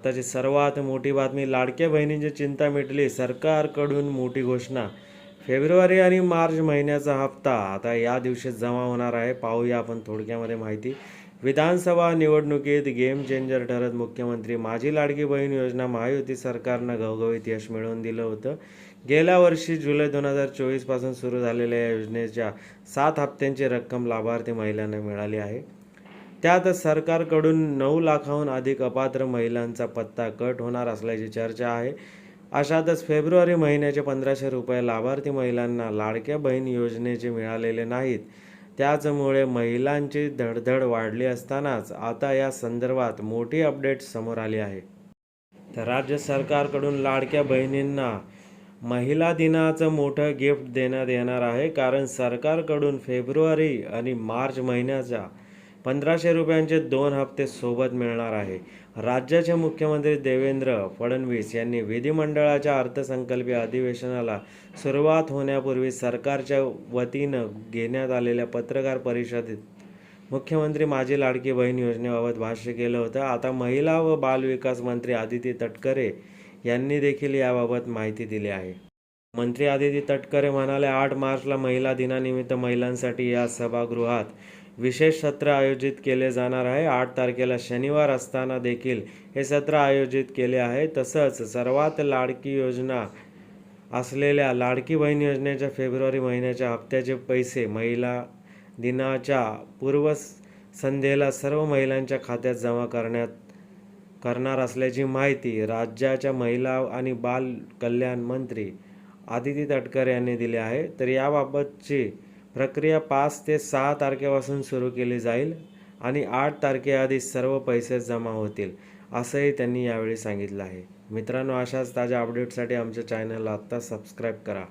आताची सर्वात मोठी बातमी लाडक्या बहिणींची चिंता मिटली सरकारकडून मोठी घोषणा. फेब्रुवारी आणि मार्च महिन्याचा हप्ता. आता या दिवशी जमा होणार आहे. पाहूया आपण थोडक्यामध्ये माहिती. विधानसभा निवडणुकीत गेम चेंजर ठरत मुख्यमंत्री माझी लाडकी बहीण योजना महायुती सरकारनं घवघवीत यश मिळवून दिलं होतं. गेल्या वर्षी जुलै दोन हजार चोवीसपासून सुरू झालेल्या या योजनेच्या सात हप्त्यांची रक्कम लाभार्थी महिलांना मिळाली आहे. त्यात सरकारकडून नऊ लाखाहून अधिक अपात्र महिलांचा पत्ता कट होणार असल्याची चर्चा आहे. अशातच फेब्रुवारी महिन्याचे पंधराशे रुपये लाभार्थी महिलांना लाडक्या बहीण योजनेचे मिळालेले नाहीत. त्याचमुळे महिलांची धडधड वाढली असतानाच आता या संदर्भात मोठी अपडेट समोर आली आहे. तर राज्य सरकारकडून लाडक्या बहिणींना महिला दिनाचं मोठं गिफ्ट देण्यात येणार आहे. कारण सरकारकडून फेब्रुवारी आणि मार्च महिन्याच्या पंधराशे रुपयांचे दोन हप्ते सोबत मिळणार आहे. राज्याचे मुख्यमंत्री देवेंद्र फडणवीस यांनी विधिमंडळाच्या अर्थसंकल्पीय अधिवेशनाला सुरुवात होण्यापूर्वी सरकारच्या वतीनं घेण्यात आलेल्या पत्रकार परिषदेत मुख्यमंत्री माझी लाडकी बहीण योजनेबाबत भाष्य केलं होतं. आता महिला व बालविकास मंत्री आदिती तटकरे यांनी देखील याबाबत माहिती दिली आहे. मंत्री आदिती तटकरे म्हणाले आठ मार्चला महिला दिनानिमित्त महिलांसाठी या सभागृहात विशेष सत्र आयोजित केले जाणार आहे. आठ तारखेला शनिवार असताना देखील हे सत्र आयोजित केले आहे. तसंच सर्वात लाडकी योजना असलेल्या लाडकी बहीण योजनेच्या फेब्रुवारी महिन्याच्या हप्त्याचे पैसे महिला दिनाच्या पूर्व संध्येला सर्व महिलांच्या खात्यात जमा करण्यात करणार असल्याची माहिती राज्याच्या महिला आणि बाल कल्याण मंत्री आदिती तटकरे यांनी दिली आहे. तर याबाबतची प्रक्रिया पाच ते सहा तारखेपासून सुरू केली जाईल आणि आठ तारखेआधी सर्व पैसे जमा होतील असंही त्यांनी यावेळी सांगितलं आहे. मित्रांनो अशाच ताज्या अपडेटसाठी आमच्या चॅनलला आत्ता सबस्क्राईब करा.